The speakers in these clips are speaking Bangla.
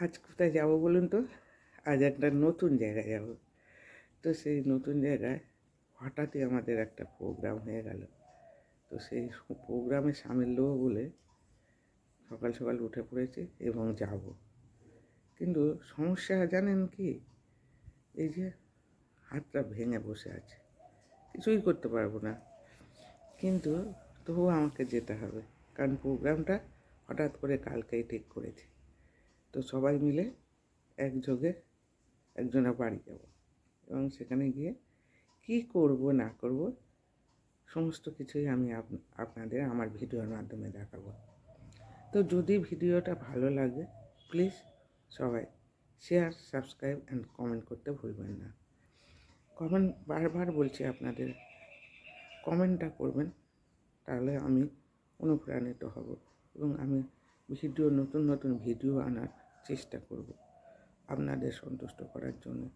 আজ কোথায় যাব বলুন তো? আজ একটা নতুন জায়গায় যাব। তো সেই নতুন জায়গায় হঠাৎই আমাদের একটা প্রোগ্রাম হয়ে গেল। তো সেই প্রোগ্রামে সামিল দেবো বলে সকাল সকাল উঠে পড়েছি এবং যাব। কিন্তু সমস্যা জানেন কি? এই যে হাতটা ভেঙে বসে আছে। কিছুই করতে পারব না। কিন্তু তবুও আমাকে যেতে হবে। কারণ প্রোগ্রামটা হঠাৎ করে কালকেই ঠিক করেছি। তো সবাই মিলে একযোগে একজনের বাড়ি যাব এবং সেখানে গিয়ে কি করব, না করব, সমস্ত কিছুই আমি আপ- আপনাদের আমার ভিডিওর মাধ্যমে দেখাবো। তো যদি ভিডিওটা ভালো লাগে প্লিজ সবাই শেয়ার সাবস্ক্রাইব অ্যান্ড কমেন্ট করতে ভুলবেন না। কমেন্ট বারবার বলছি আপনাদের কমেন্টটা করবেন, তাহলে আমি অনুপ্রাণিত হব এবং আমি ভিডিও, নতুন নতুন ভিডিও আনার চেষ্টা করব আপনাদের সন্তুষ্ট করার জন্য।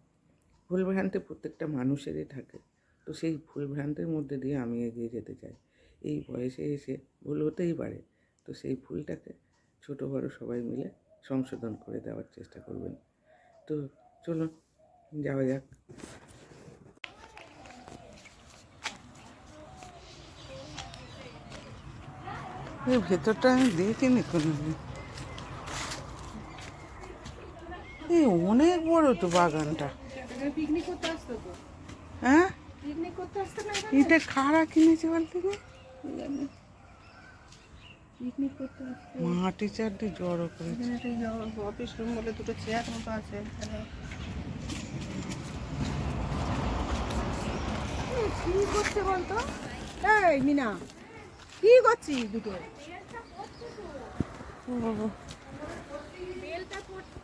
ভুলভ্রান্তি প্রত্যেকটা মানুষেরই থাকে। তো সেই ভুলভ্রান্তির মধ্যে দিয়ে আমি এগিয়ে যেতে চাই। এই বয়সে এসে ভুল হতেই পারে। তো সেই ভুলটাকে ছোটো বড় সবাই মিলে সংশোধন করে দেওয়ার চেষ্টা করবেন। তো চলুন, যাওয়া যাক। ভেতরটা আমি দেখিনি কোনোদিন। এই অনেক বড় তো বাগানটা। পিকনিক করতে আসতো তো। হ্যাঁ? পিকনিক করতে আসতো না এটা খাড়া কিনেছে বলতে পিকনিক করতে আসতো। মাটি চারটি জড়ো করেছে। অফিস রুম বলে দুটো চেয়ার মতো আছে এখানে। কি করছে বলতো? এই মিনা কি করছিস দুটো? ও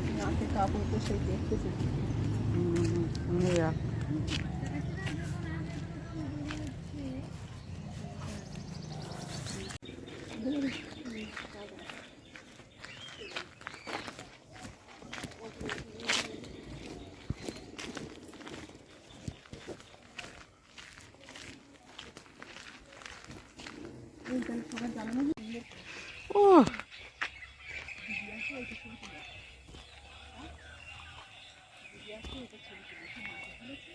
টানা কাপড় তো সেই দেখতেছি হুম, এই রাখ। একটা ছবি তুলেছি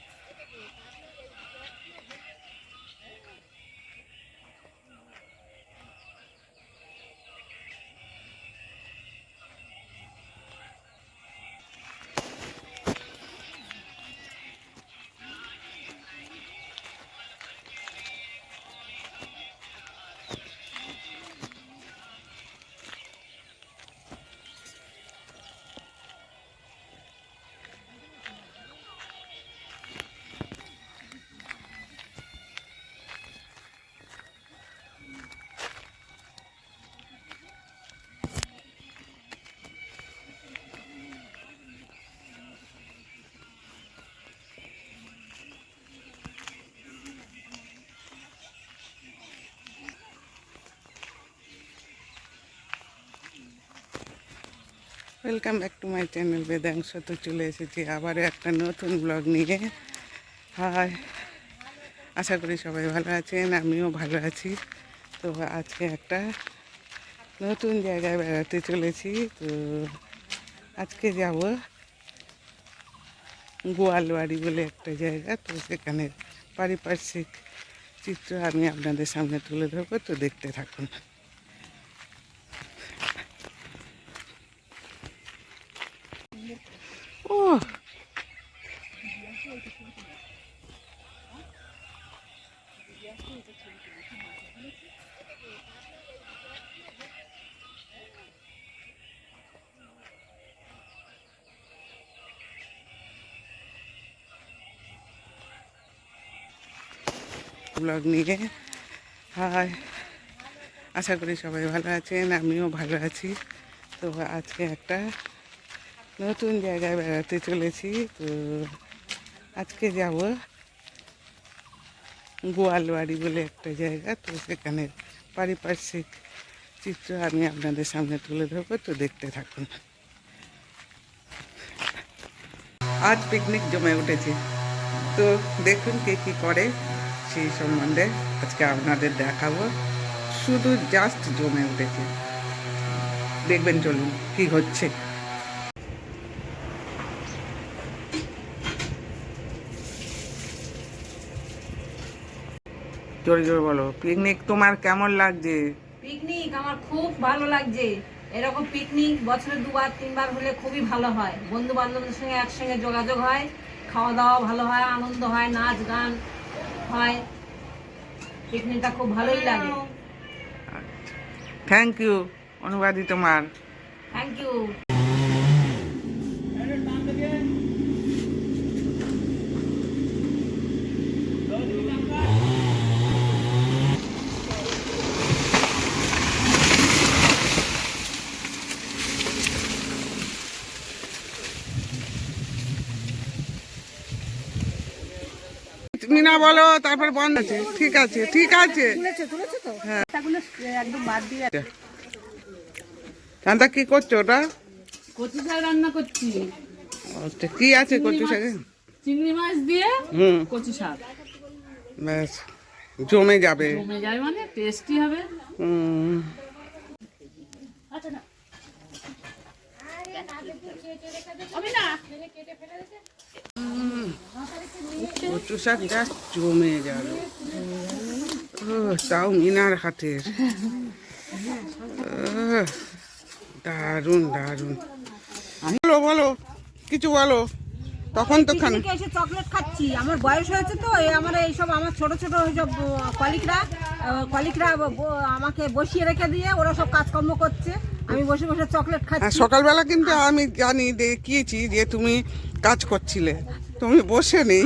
welcome back to my channel Vedansh তো চলে এসেছি আবারও একটা নতুন ব্লগ নিয়ে। হাই আশা করি সবাই ভালো আছেন, আমিও ভালো আছি। তো আজকে একটা নতুন জায়গায় বেড়াতে চলেছি। তো আজকে যাব গোয়ালবাড়ি বলে একটা জায়গা। তো সেখানে পারিপার্শ্বিক চিত্র আমি আপনাদের সামনে তুলে ধরবো। তো দেখতে থাকুন ও ব্লগ নিয়ে। হাই। আশা করি সবাই ভালো আছেন, আমিও ভালো আছি। তো আজকে একটা নতুন জায়গায় বেড়াতে চলেছি। তো আজকে যাব গোয়ালবাড়ি বলে একটা জায়গা, তো সেখানে পারিপার্শ্বিক চিত্র আমি আপনাদের সামনে তুলে ধরবো, তো দেখতে থাকুন। আজ পিকনিক জমে উঠেছে। তো দেখুন কে কী করে সেই সম্বন্ধে আজকে আপনাদের দেখাবো। শুধু জাস্ট জমে উঠেছে। দেখবেন চলুন কি হচ্ছে। জোরে জোরে বলো। পিকনিক তোমার কেমন লাগছে? পিকনিক আমার খুব ভালো লাগছে। এরকম পিকনিক বছরে দুবার তিনবার হলে খুবই ভালো হয়। বন্ধু বান্ধবদের সঙ্গে একসঙ্গে যোগাযোগ হয় খাওয়া দাওয়া ভালো হয় আনন্দ হয় নাচ গান হয়। পিকনিকটা খুব ভালোই লাগে। থ্যাংক ইউ অনুবাদী তোমার। থ্যাংক ইউ মিনা বলো তারপর বন্ধ আছে। ঠিক আছে ঠিক আছে। হ্যাঁ। কি করছ ওটা? কচু শাক রান্না করছি। আচ্ছা কি আছে কচু শাকে? চিংড়ি মাছ দিয়ে হুম। কচু শাক। ব্যাস জমে যাবে। জমে যায় মানে টেস্টি হবে। হুম। কচু শাক যা জমে গেল। তাও মিনার হাতের দারুণ দারুণ। বলো বলো, কিছু বলো। তখন তো খান এসে চকলেট খাচ্ছি। আমার বয়স হয়েছে তো আমার এইসব আমার ছোট ছোট ওইসব কলিকরা কলিকরা আমাকে বসিয়ে রেখে দিয়ে ওরা সব কাজকর্ম করছে। আমি বসে বসে চকলেট খাচ্ছি। সকালবেলা কিন্তু আমি জানি দেখিয়েছি যে তুমি কাজ করছিলে। তুমি বসে নেই।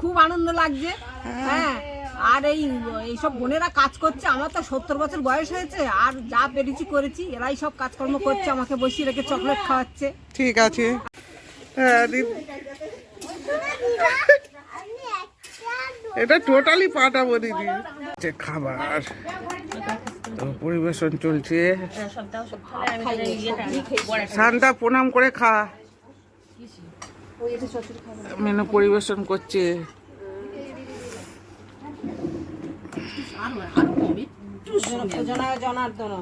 খুব আনন্দ লাগছে। হ্যাঁ। আর এই এইসব বোনেরা কাজ করছে। আমার তো সত্তর বছর বয়স হয়েছে। আর যা পেরেছি করেছি এরাই সব কাজকর্ম করছে আমাকে বসিয়ে রেখে চকলেট খাওয়াচ্ছে। ঠিক আছে। হ্যাঁ এটা টোটালি পাঠাবো দিদি। খাবার। পরিবেশন চলছে। শান্তা প্রণাম করে খা। মেনু পরিবেশন করছে। জনার্দন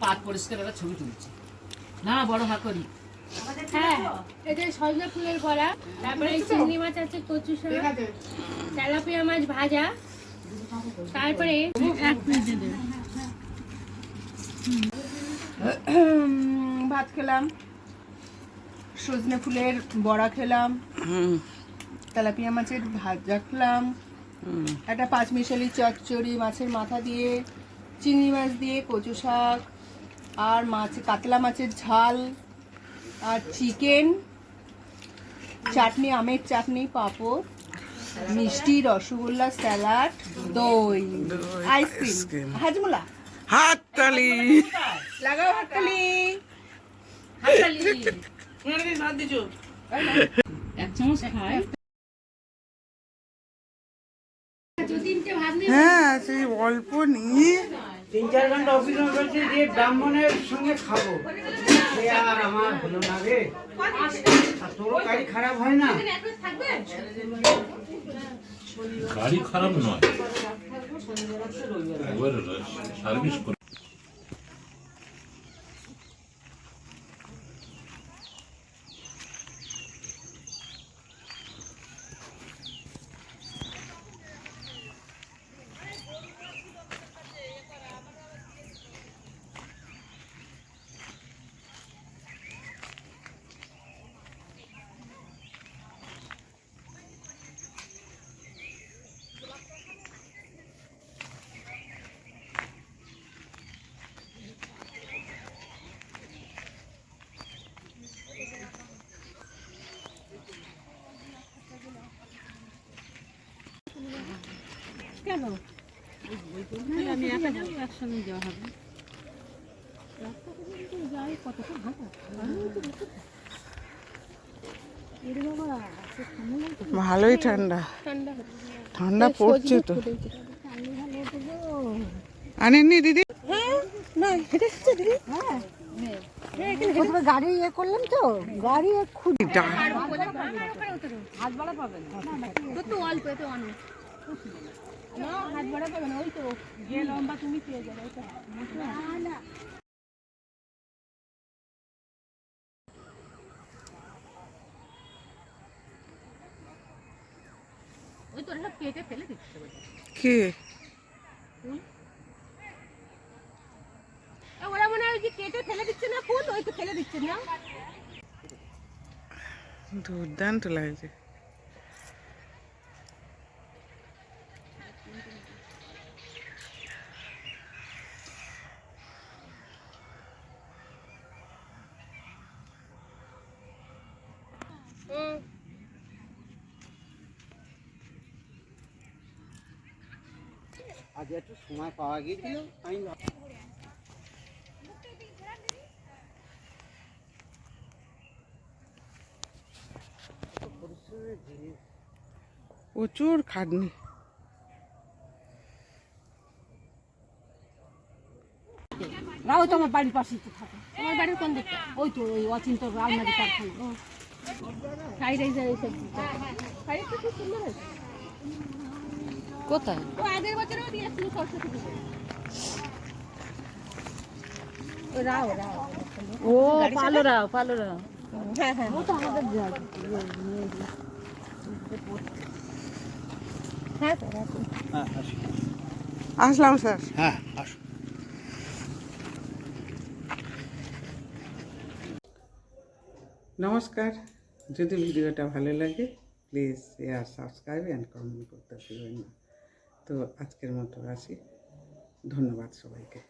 পাত পরিষ্কার একটা ছবি তুলছি। না বড় হাকরি হ্যাঁ এটা সজনা ফুলের বড়া তারপরে এই চিংড়ি মাছ আছে কচু শাক তেলাপিয়া মাছ ভাজা তারপরে এক মিনিটে ভাত খেলাম সজনে ফুলের বড়া খেলাম হুম। তেলাপিয়া মাছের ভাজা খেলাম একটা পাঁচমিশালি চচ্চড়ি মাছের মাথা দিয়ে চিংড়ি মাছ দিয়ে কচু শাক আর মাছ কাতলা মাছের ঝাল আর চিকেন চাটনি আমের চাটনি পাঁপড় মিষ্টি রসগোল্লা স্যালাড দই আইসক্রিম। হাজমোলা। হাততালি। লাগাও হাততালি। এক চামচ খায় হ্যাঁ সেই অল্প নিয়ে তিন চার ঘণ্টা অফিস করছি যে ব্রাহ্মণের সঙ্গে খাব। সে আর আমার হলো না রে। আর তোরও গাড়ি খারাপ হয় না? গাড়ি খারাপ নয়। সার্ভিস ভালোই ঠান্ডা। ঠান্ডা। পড়ছে তো। আনেননি দিদি? গাড়ি ইয়ে করলাম তো গাড়ি খুব ডা- তোর তো অল্প এতে অনেক। না হাত বাড়া না ওই তো। যে লম্বা তুমি পেয়ে যাবে ওই তো। ওই কেটে ফেলে দিচ্ছে কে? ওরা মনে হয় যে কেটে ফেলে দিচ্ছে না ফুল? ওই তো ফেলে দিচ্ছে না। দুর্দান্ত লাগছে। আজ একটু সময় পাওয়া গিয়েছিল আমি প্রচুর খাটনি। রাও তো আমার বাড়ির পাশেই তো থাকে। তোমার বাড়ির কোন দিকটা? ওই তো ওই অচিন্ত রান্নারি কারখানা। সাইড এই সাইড সব সাইড তো খুব সুন্দর আছে কোথায়? ও আগের বছরও দিয়েছিল সরস্বতী পুজো ও রাও রাও ও পালো রাও পালো রাও হ্যাঁ হ্যাঁ। ও তো আমাদের যা- হ্যাঁ স্যার আছে হ্যাঁ আসুন। আসলাম স্যার। হ্যাঁ আসুন। নমস্কার। যদি ভিডিওটা ভালো লাগে please share subscribe and comment করতে ভুলবেন না। তো আজকের মতো আসি ধন্যবাদ সবাইকে।